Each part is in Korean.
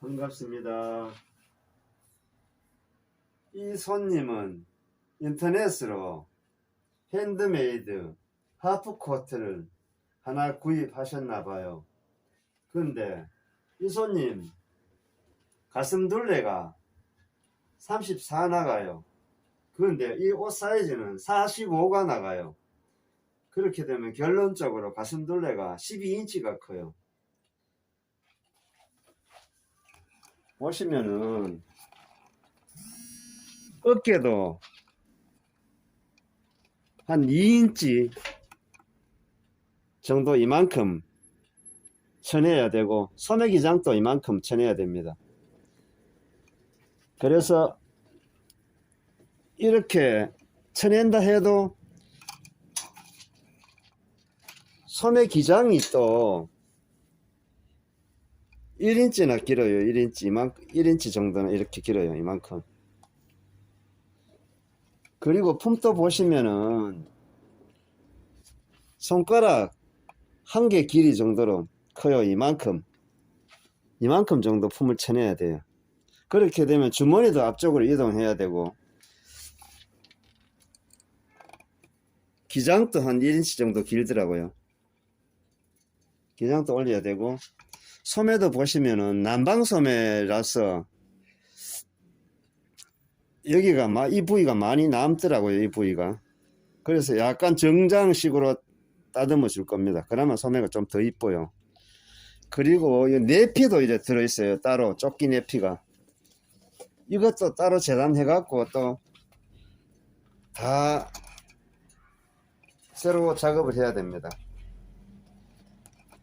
반갑습니다. 이 손님은 인터넷으로 핸드메이드 하프 코트를 하나 구입하셨나 봐요. 근데 이 손님 가슴 둘레가 34 나가요. 그런데 이 옷 사이즈는 45가 나가요. 그렇게 되면 결론적으로 가슴 둘레가 12인치가 커요. 보시면은 어깨도 한 2인치 정도 이만큼 쳐내야 되고 소매 기장도 이만큼 쳐내야 됩니다. 그래서 이렇게 쳐낸다 해도 소매 기장이 또 1인치나 길어요. 1인치, 이만 1인치 정도는 이렇게 길어요. 이만큼. 그리고 품도 보시면은 손가락 한 개 길이 정도로 커요. 이만큼. 이만큼 정도 품을 쳐내야 돼요. 그렇게 되면 주머니도 앞쪽으로 이동해야 되고 기장도 한 1인치 정도 길더라고요. 기장도 올려야 되고 소매도 보시면은 난방 소매라서 여기가 마- 이 부위가 많이 남더라고요. 이 부위가. 그래서 약간 정장식으로 따듬어 줄 겁니다. 그러면 소매가 좀 더 이뻐요. 그리고 이 내피도 이제 들어있어요. 따로 조끼 내피가. 이것도 따로 재단해 갖고 또 다 새로 작업을 해야 됩니다.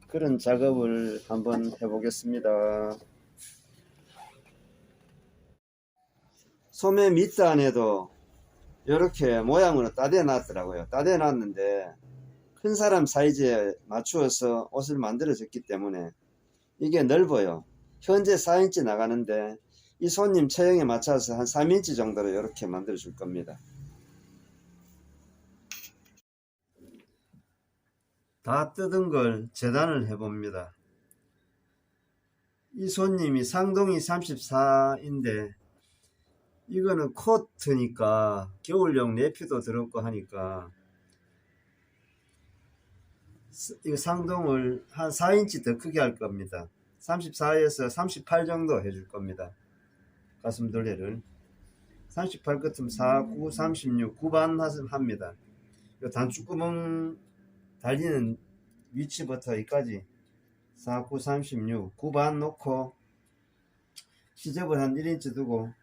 그런 작업을 한번 해보겠습니다. 소매 밑단에도 이렇게 모양으로 따대 놨더라고요. 따대 놨는데 큰 사람 사이즈에 맞추어서 옷을 만들어 줬기 때문에 이게 넓어요. 현재 4인치 나가는데 이 손님 체형에 맞춰서 한 3인치 정도로 이렇게 만들어 줄 겁니다. 다 뜯은 걸 재단을 해봅니다. 이 손님이 상동이 34인데 이거는 코트니까 겨울용 내피도 들었고 하니까 스- 이거 상동을 한 4인치 더 크게 할 겁니다. 34에서 38 정도 해줄 겁니다. 가슴 둘레를 38 끝으면 4, 9, 36, 9반 합니다. 이 단축구멍 달리는 위치부터 여기까지 4, 9, 36, 9반 놓고 시접을 한 1인치 두고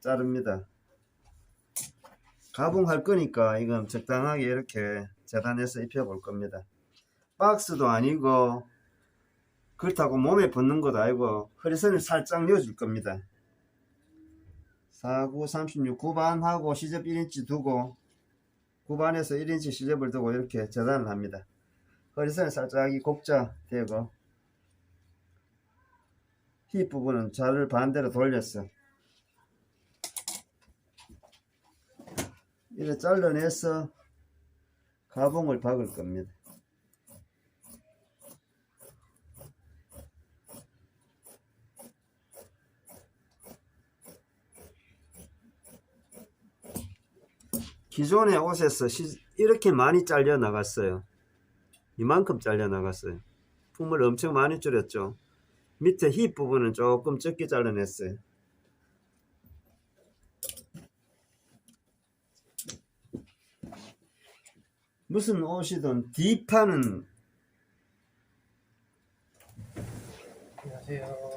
자릅니다. 가봉할 거니까 이건 적당하게 이렇게 재단해서 입혀 볼 겁니다. 박스도 아니고 그렇다고 몸에 붙는 것도 아니고 허리선을 살짝 넣어줄 겁니다. 4, 9, 36, 9반하고 시접 1인치 두고 9반에서 1인치 시접을 두고 이렇게 재단을 합니다. 허리선을 살짝 이 곡자 대고 힙 부분은 자를 반대로 돌렸어. 이렇게 잘라내서 가봉을 박을 겁니다. 기존의 옷에서 시- 이렇게 많이 잘려 나갔어요. 이만큼 잘려 나갔어요. 품을 엄청 많이 줄였죠. 밑에 힙 부분은 조금 적게 잘라냈어요. 무슨 옷이든 뒷판은.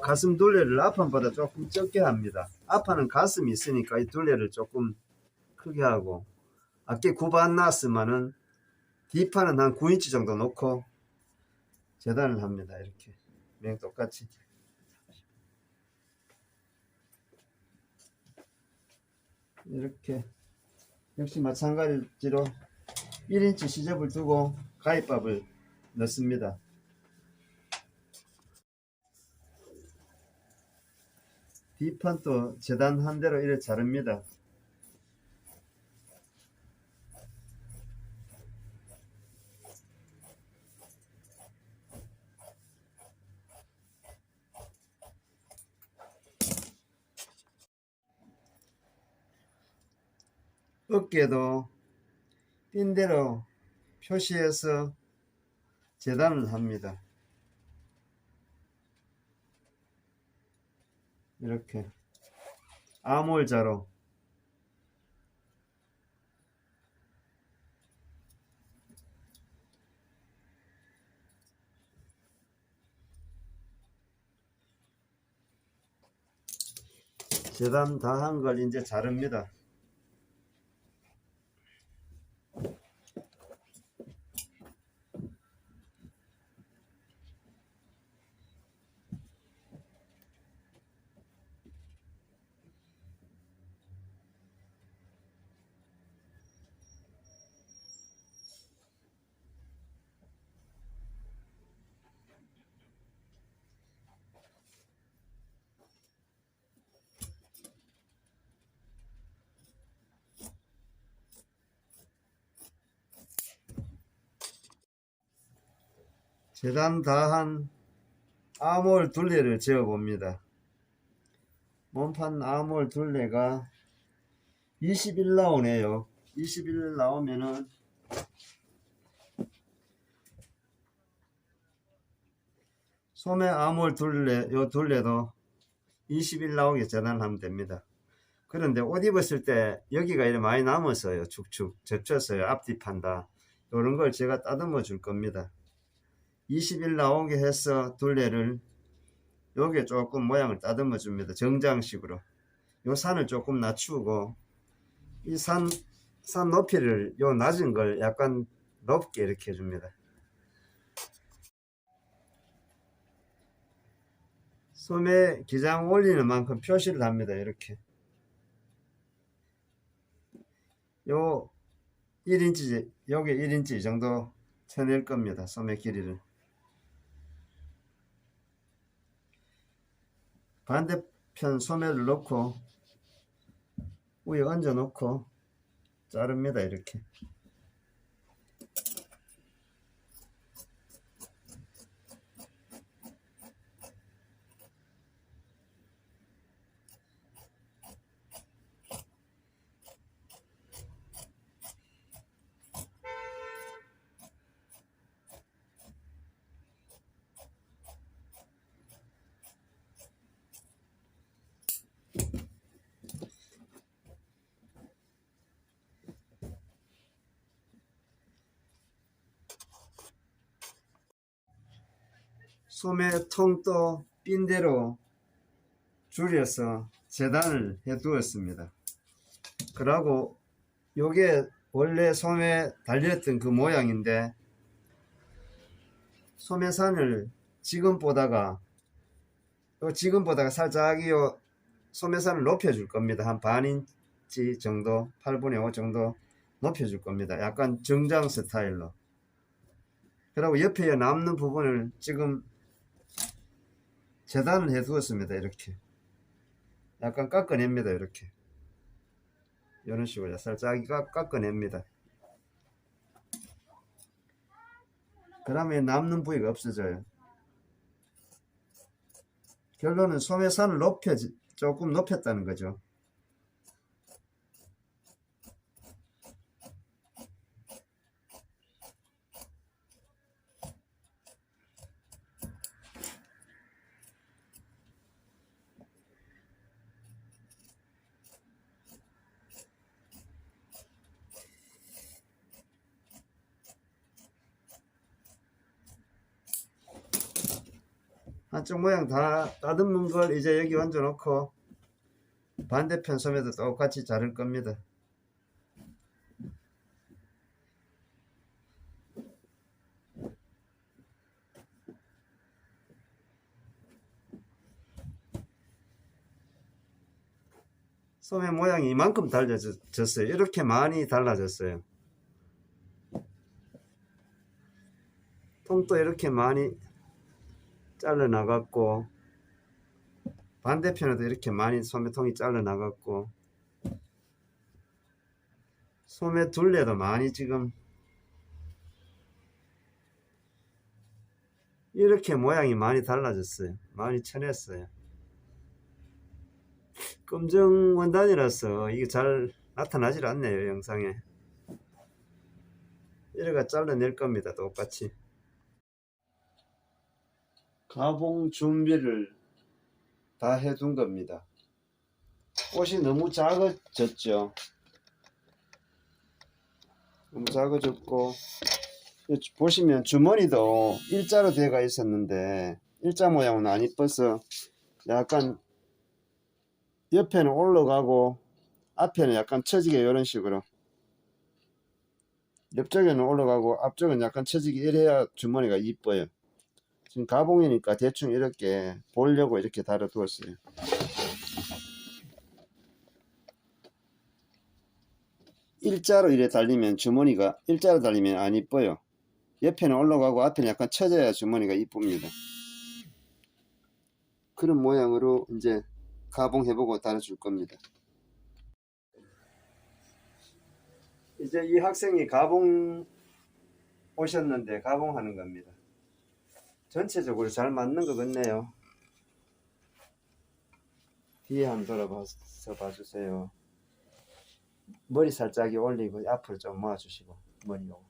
가슴 둘레를 앞판보다 조금 적게 합니다. 앞판은 가슴이 있으니까 이 둘레를 조금 크게 하고 앞에 9반 놨으면은 뒷판은 한 9인치 정도 놓고 재단을 합니다. 이렇게 명 똑같이 이렇게 역시 마찬가지로 1인치 시접을 두고 가위밥을 넣습니다. 뒷판도 재단 한 대로 이렇게 자릅니다. 어깨도 핀대로 표시해서 재단을 합니다. 이렇게 아몰자로 재단 다 한 걸 이제 자릅니다. 재단 다한 아몰 둘레를 재어 봅니다. 몸판 아몰 둘레가 21 나오네요. 21 나오면은 소매 아몰 둘레 요 둘레도 21 나오게 재단하면 됩니다. 그런데 옷 입었을 때 여기가 이렇게 많이 남았어요. 축축 접혔어요. 앞뒤 판다. 이런 걸 제가 따듬어 줄 겁니다. 20일 나오게 해서 둘레를 여기에 조금 모양을 따듬어 줍니다. 정장식으로. 요 산을 조금 낮추고 이 산, 산 높이를 요 낮은 걸 약간 높게 이렇게 해줍니다. 소매 기장 올리는 만큼 표시를 합니다. 이렇게. 요 1인치, 여기 1인치 정도 쳐낼 겁니다. 소매 길이를. 반대편 소매를 놓고 위에 얹어 놓고 자릅니다 이렇게 소매 통도 핀대로 줄여서 재단을 해 두었습니다. 그러고 요게 원래 소매 달렸던 그 모양인데 소매산을 지금 보다가 요 지금 보다가 살짝 요 소매산을 높여줄 겁니다. 한 반 인치 정도, 8분의 5 정도 높여줄 겁니다. 약간 정장 스타일로. 그리고 옆에 남는 부분을 지금 재단을 해 두었습니다. 이렇게. 약간 깎아냅니다. 이렇게. 이런 식으로 살짝 깎- 깎아냅니다. 그러면 남는 부위가 없어져요. 결론은 소매산을 높여, 조금 높였다는 거죠. 한쪽 모양 다 따듬는 걸 이제 여기 얹어 놓고 반대편 소매도 똑같이 자를 겁니다. 소매 모양이 이만큼 달라졌어요. 이렇게 많이 달라졌어요. 통도 이렇게 많이 잘라 나갔고 반대편에도 이렇게 많이 소매통이 잘라 나갔고 소매 둘레도 많이 지금 이렇게 모양이 많이 달라졌어요. 많이 쳐냈어요. 검정 원단이라서 이게 잘 나타나질 않네요 영상에 이래가 잘라낼 겁니다 똑같이 가봉 준비를 다 해둔 겁니다. 옷이 너무 작아졌죠. 너무 작아졌고 보시면 주머니도 일자로 되어 있었는데 일자 모양은 안 이뻐서 약간 옆에는 올라가고 앞에는 약간 처지게 이런 식으로 옆쪽에는 올라가고 앞쪽은 약간 처지게 이래야 주머니가 이뻐요 지금 가봉이니까 대충 이렇게 보려고 이렇게 달아두었어요. 일자로 이래 달리면 주머니가 일자로 달리면 안 이뻐요. 옆에는 올라가고 앞에는 약간 처져야 주머니가 이쁩니다. 그런 모양으로 이제 가봉해보고 달아줄 겁니다. 이제 이 학생이 가봉 오셨는데 가봉하는 겁니다 전체적으로 잘 맞는 것 같네요. 뒤에 한번 돌아봐서 봐주세요. 머리 살짝 올리고 앞으로 좀 모아주시고 머리 요.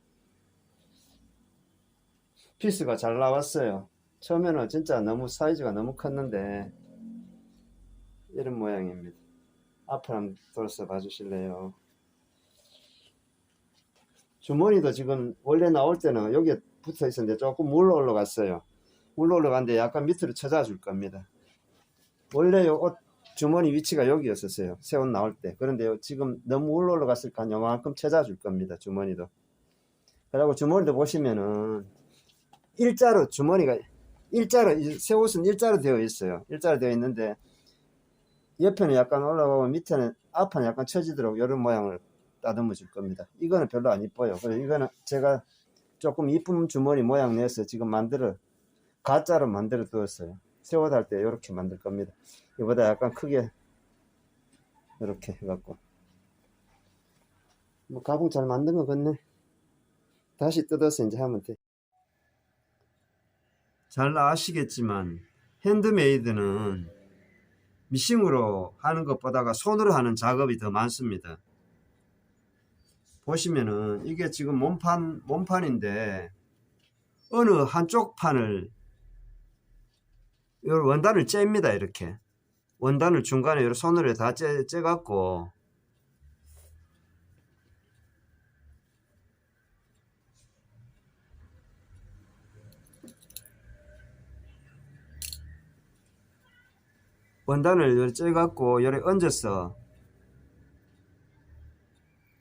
피스가 잘 나왔어요. 처음에는 진짜 너무 사이즈가 너무 컸는데 이런 모양입니다. 앞으로 한번 돌아서 봐주실래요? 주머니도 지금 원래 나올 때는 여기에 붙어 있었는데 조금 물러 올라갔어요 올라갔는데 약간 밑으로 쳐자 줄 겁니다 원래 요옷 주머니 위치가 여기였었어요. 새 옷 나올 때. 그런데 지금 너무 올라 올라갔을까 요만큼 찾아줄 겁니다. 주머니도. 그리고 주머니도 보시면은 일자로 주머니가 일자로 이새 옷은 일자로 되어 있어요. 일자로 되어 있는데 옆에는 약간 올라가고 밑에는 앞에는 약간 처지도록 이런 모양을 따듬어 줄 겁니다. 이거는 별로 안 이뻐요. 그래서 이거는 제가 조금 이쁜 주머니 모양 내서 지금 만들어 가짜로 만들어 두었어요. 새옷할때 이렇게 만들 겁니다. 이보다 약간 크게 이렇게 해갖고 뭐 가봉 잘 만든 거 같네 다시 뜯어서 이제 하면 돼 잘 아시겠지만 핸드메이드는 미싱으로 하는 것보다가 손으로 하는 작업이 더 많습니다 보시면은 이게 지금 몸판 몸판인데 어느 한쪽 판을 이 원단을 잽니다 이렇게. 원단을 중간에 이렇게 손으로 다 째, 째갖고. 원단을 이렇게 째갖고 이렇게 얹어서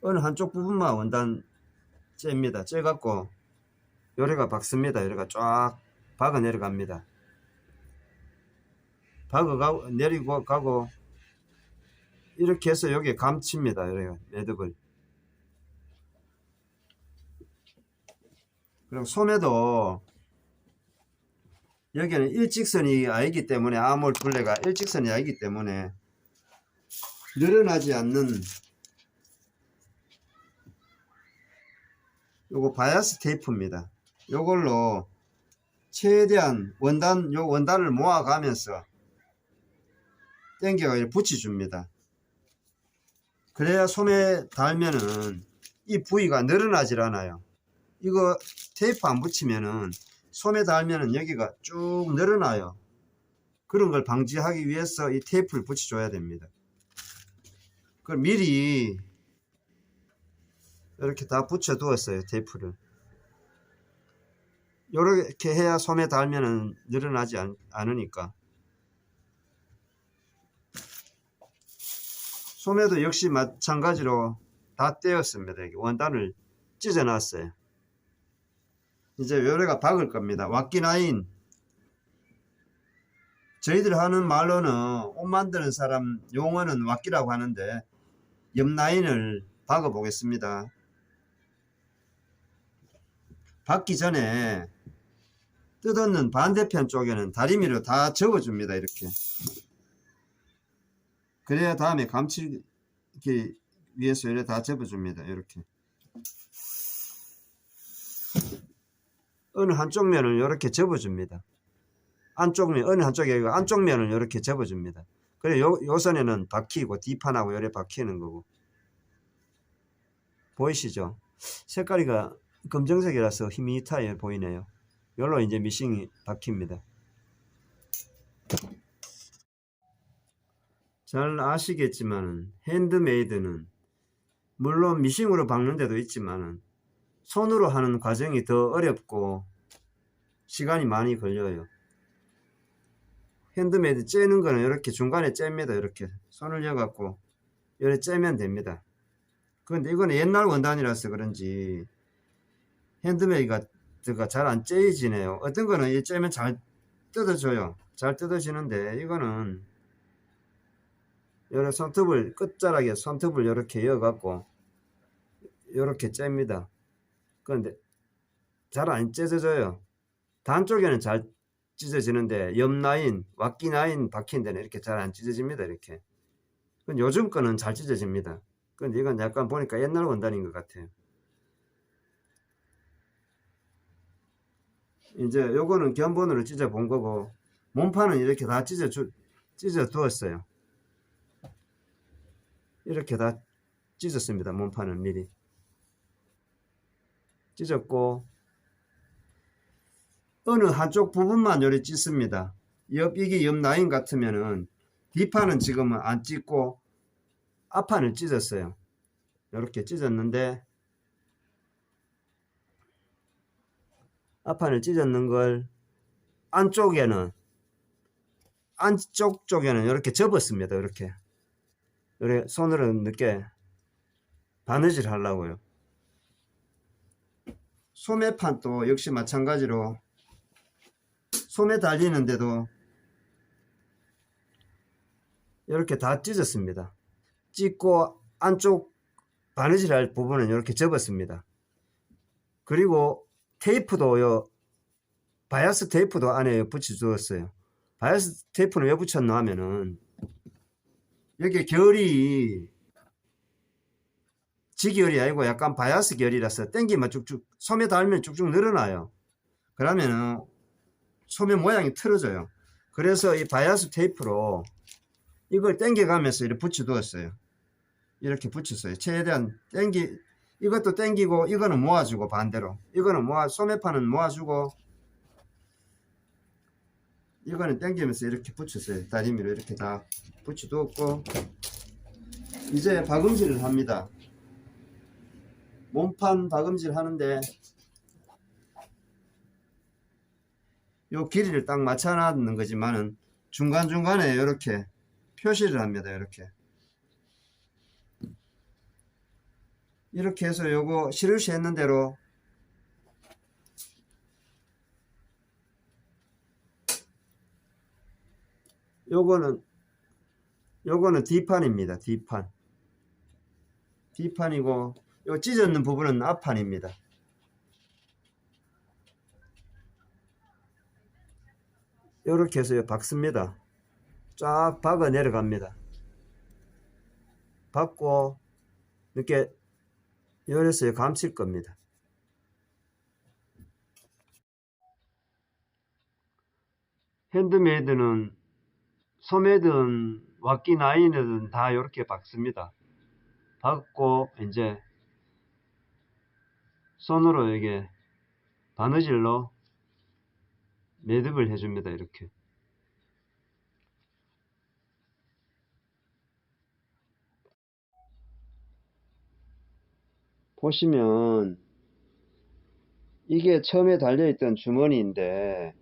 어느 한쪽 부분만 원단 잽니다. 째갖고 요래가 박습니다. 요래가 쫙 박아 내려갑니다 박아가고 내리고 가고 이렇게 해서 여기에 감칩니다. 이렇게 매듭을. 그리고 소매도 여기는 일직선이 아니기 때문에 아몰 둘레가 일직선이 아니기 때문에 늘어나지 않는 요거 바이아스 테이프입니다. 요걸로 최대한 원단 요 원단을 모아가면서 땡겨가 이렇게 붙여줍니다. 그래야 손에 닿으면은 이 부위가 늘어나질 않아요. 이거 테이프 안 붙이면은 손에 닿으면은 여기가 쭉 늘어나요. 그런 걸 방지하기 위해서 이 테이프를 붙여줘야 됩니다. 그걸 미리 이렇게 다 붙여 두었어요. 테이프를. 이렇게 해야 손에 닿으면은 늘어나지 않, 않으니까. 소매도 역시 마찬가지로 다 떼었습니다. 원단을 찢어놨어요. 이제 요래가 박을 겁니다. 왁기나인 저희들 하는 말로는 옷 만드는 사람 용어는 왁기라고 하는데 옆라인을 박아 보겠습니다. 박기 전에 뜯었는 반대편 쪽에는 다리미로 다 접어줍니다. 이렇게 그래야 다음에 감칠기 위해서 이렇게 다 접어줍니다. 이렇게. 어느 한쪽 면을 이렇게 접어줍니다. 안쪽 면, 어느 한쪽에 안쪽 면을 이렇게 접어줍니다. 그래 요, 요 선에는 박히고 뒷판하고 요래 박히는 거고 보이시죠? 색깔이가 검정색이라서 희미타에 보이네요. 요로 이제 미싱이 박힙니다. 잘 아시겠지만 핸드메이드는 물론 미싱으로 박는 데도 있지만 손으로 하는 과정이 더 어렵고 시간이 많이 걸려요. 핸드메이드 째는 거는 이렇게 중간에 잽니다. 이렇게 손을 여갖고 이렇게 째면 됩니다. 그런데 이거는 옛날 원단이라서 그런지 핸드메이드가 잘 안 째지네요. 어떤 거는 이 째면 잘 뜯어져요. 잘 뜯어지는데 이거는 여러 손톱을 끝자락에 손톱을 이렇게 이어갖고 이렇게 잽니다. 그런데 잘 안 찢어져요. 단 쪽에는 잘 찢어지는데 옆 라인, 왁기 라인 박힌 데는 이렇게 잘 안 찢어집니다. 이렇게. 요즘 거는 잘 찢어집니다. 근데 이건 약간 보니까 옛날 원단인 것 같아요. 이제 요거는 견본으로 찢어 본 거고 몸판은 이렇게 다 찢어 주, 찢어 두었어요. 이렇게 다 찢었습니다. 몸판은 미리. 찢었고 어느 한쪽 부분만 요리 찢습니다. 옆 이게 옆 라인 같으면은 뒷판은 지금은 안 찢고 앞판을 찢었어요. 이렇게 찢었는데 앞판을 찢었는 걸 안쪽에는 안쪽 쪽에는 이렇게 접었습니다. 이렇게 이렇게 손으로 늦게 바느질 하려고요. 소매판도 역시 마찬가지로 소매 달리는데도 이렇게 다 찢었습니다. 찢고 안쪽 바느질 할 부분은 이렇게 접었습니다. 그리고 테이프도요, 바이아스 테이프도 안에 붙여 주었어요. 바이아스 테이프는 왜 붙였나 하면은, 여기 결이 지결이 아니고 약간 바이아스 결이라서 땡기면 쭉쭉, 소매 달면 쭉쭉 늘어나요. 그러면은 소매 모양이 틀어져요. 그래서 이 바이아스 테이프로 이걸 땡겨가면서 이렇게 붙여두었어요. 이렇게 붙였어요. 최대한 땡기, 이것도 땡기고, 이거는 모아주고, 반대로. 이거는 모아, 소매판은 모아주고, 이거는 땡기면서 이렇게 붙였어요. 다리미로 이렇게 다 붙여두었고, 이제 박음질을 합니다. 몸판 박음질 하는데, 요 길이를 딱 맞춰놨는 거지만은, 중간중간에 이렇게 표시를 합니다. 이렇게. 이렇게 해서 요거 시루시 했는 대로 요거는 요거는 D판입니다. D판. D판이고 요 찢었는 부분은 앞판입니다. 요렇게 해서 박습니다. 쫙 박아 내려갑니다. 박고 이렇게 열에서 감칠 겁니다. 핸드메이드는 소매든 왁기 나인이든 다 이렇게 박습니다. 박고 이제 손으로 이게 바느질로 매듭을 해줍니다. 이렇게. 보시면 이게 처음에 달려있던 주머니인데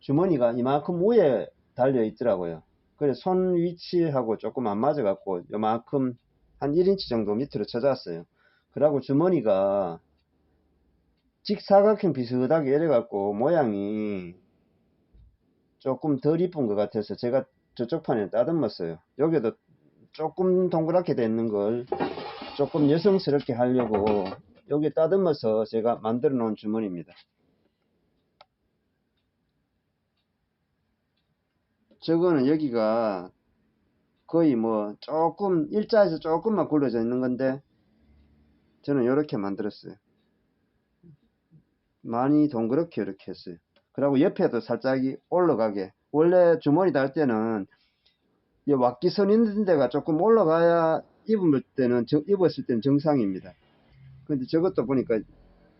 주머니가 이만큼 위에 달려 있더라고요. 그래 손 위치하고 조금 안 맞아 갖고 요만큼 한 1인치 정도 밑으로 쳐졌어요. 그러고 주머니가 직사각형 비슷하게 이래 갖고 모양이 조금 덜 이쁜 것 같아서 제가 저쪽 판에 따듬었어요. 여기도 조금 동그랗게 되는 걸 조금 여성스럽게 하려고 여기 따듬어서 제가 만들어 놓은 주머니입니다. 저거는 여기가 거의 뭐 조금 일자에서 조금만 굴러져 있는 건데 저는 이렇게 만들었어요. 많이 동그랗게 이렇게 했어요. 그리고 옆에도 살짝 올라가게 원래 주머니 달 때는 이 왁기선 있는 데가 조금 올라가야 입을 때는 정- 입었을 때는 정상입니다. 근데 저것도 보니까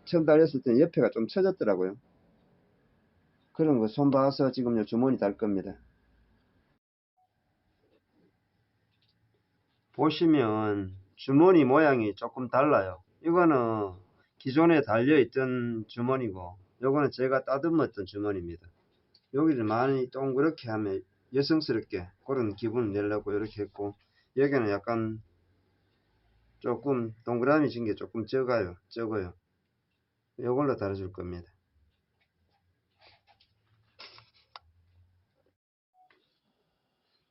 처음 달렸을 때는 옆에가 좀 처졌더라고요. 그런 거 손 봐서 지금 요 주머니 달 겁니다. 보시면 주머니 모양이 조금 달라요. 이거는 기존에 달려있던 주머니고 요거는 제가 따듬었던 주머니입니다. 여기를 많이 동그랗게 하면 여성스럽게 그런 기분을 내려고 이렇게 했고 여기는 약간 조금 동그라미 진 게 조금 적어요. 적어요. 요걸로 달아줄 겁니다.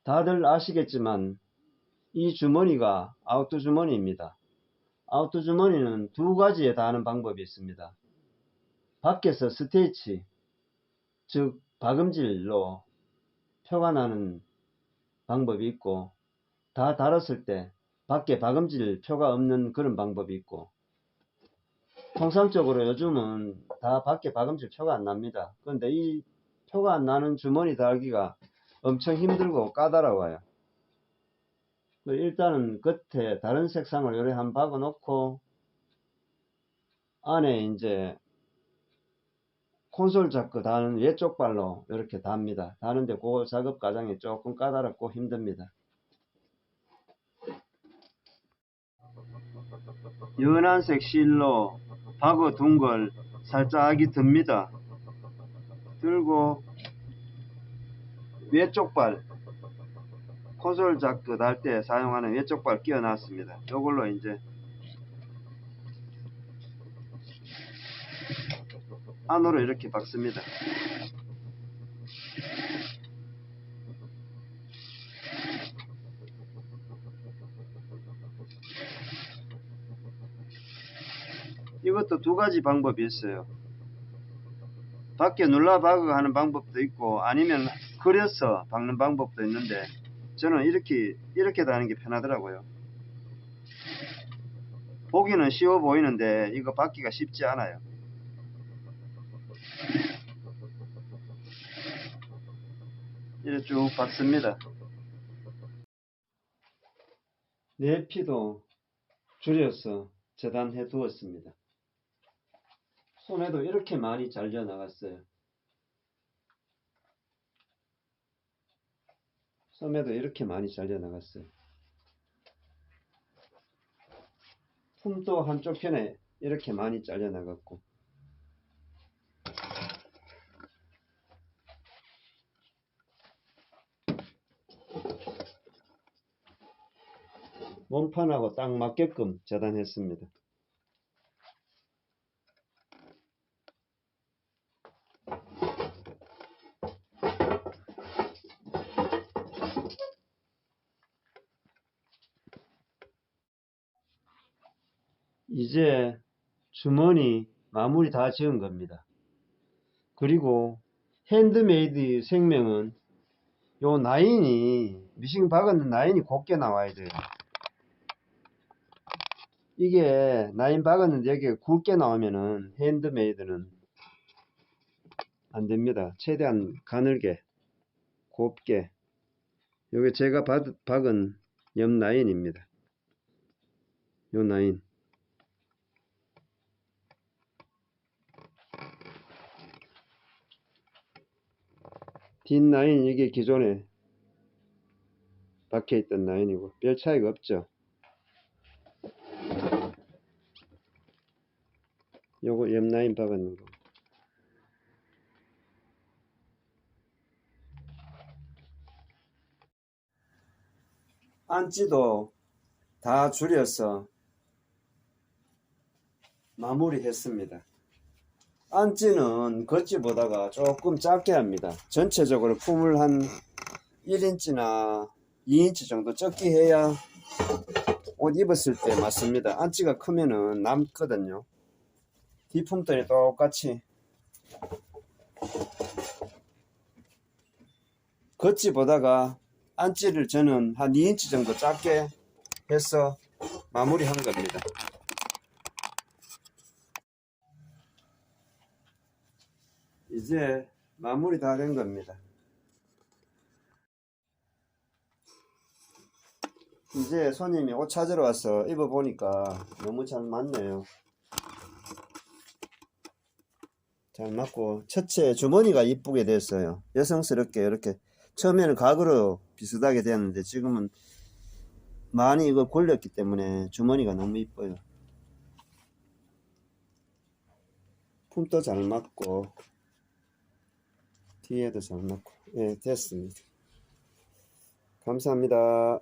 다들 아시겠지만 이 주머니가 아웃도 주머니입니다. 아웃도 주머니는 두 가지에 다하는 방법이 있습니다. 밖에서 스테이치, 즉 박음질로 표가 나는 방법이 있고 다 달았을 때 밖에 박음질 표가 없는 그런 방법이 있고 통상적으로 요즘은 다 밖에 박음질 표가 안 납니다. 그런데 이 표가 안 나는 주머니 달기가 엄청 힘들고 까다로워요. 그 일단은 겉에 다른 색상을 요래 한 박아 놓고 안에 이제 콘솔 자크 다는 외쪽 발로 이렇게 답니다. 다는데 그 작업 과정이 조금 까다롭고 힘듭니다. 연한색 실로 박아 둔걸 살짝이 듭니다. 들고 외쪽 발 콘솔 자크 달 때 사용하는 외쪽 발 끼워 놨습니다. 이걸로 이제 안으로 이렇게 박습니다. 이것도 두 가지 방법이 있어요. 밖에 눌러 박아 하는 방법도 있고 아니면 그려서 박는 방법도 있는데 저는 이렇게 이렇게 다는 게 편하더라고요. 보기는 쉬워 보이는데 이거 받기가 쉽지 않아요. 이렇게 쭉 박습니다. 내피도 줄여서 재단해 두었습니다. 손에도 이렇게 많이 잘려 나갔어요. 소매도 이렇게 많이 잘려 나갔어요. 품도 한쪽 편에 이렇게 많이 잘려 나갔고 몸판하고 딱 맞게끔 재단했습니다. 이제 주머니 마무리 다 지은 겁니다. 그리고 핸드메이드 생명은 요 라인이 미싱 박았는 라인이 곱게 나와야 돼요. 이게 라인 박았는데 여기가 굵게 나오면은 핸드메이드는 안 됩니다. 최대한 가늘게 곱게 요게 제가 박, 박은 옆 라인입니다. 요 라인 뒷라인 이게 기존에 박혀있던 라인이고 별 차이가 없죠. 요거 옆 라인 박았는 거. 안지도 다 줄여서 마무리했습니다 안지는 겉지보다가 조금 작게 합니다. 전체적으로 품을 한 1인치나 2인치 정도 적게 해야 옷 입었을 때 맞습니다. 안지가 크면은 남거든요. 뒷품들이 똑같이 겉지보다가 안지를 저는 한 2인치 정도 작게 해서 마무리한 겁니다. 이제 마무리 다 된 겁니다. 이제 손님이 옷 찾으러 와서 입어보니까 너무 잘 맞네요. 잘 맞고 첫째 주머니가 이쁘게 됐어요. 여성스럽게 이렇게 처음에는 가구로 비슷하게 되었는데 지금은 많이 이거 골렸기 때문에 주머니가 너무 이뻐요. 품도 잘 맞고 뒤에도 잘 맞고 예 됐습니다. 감사합니다.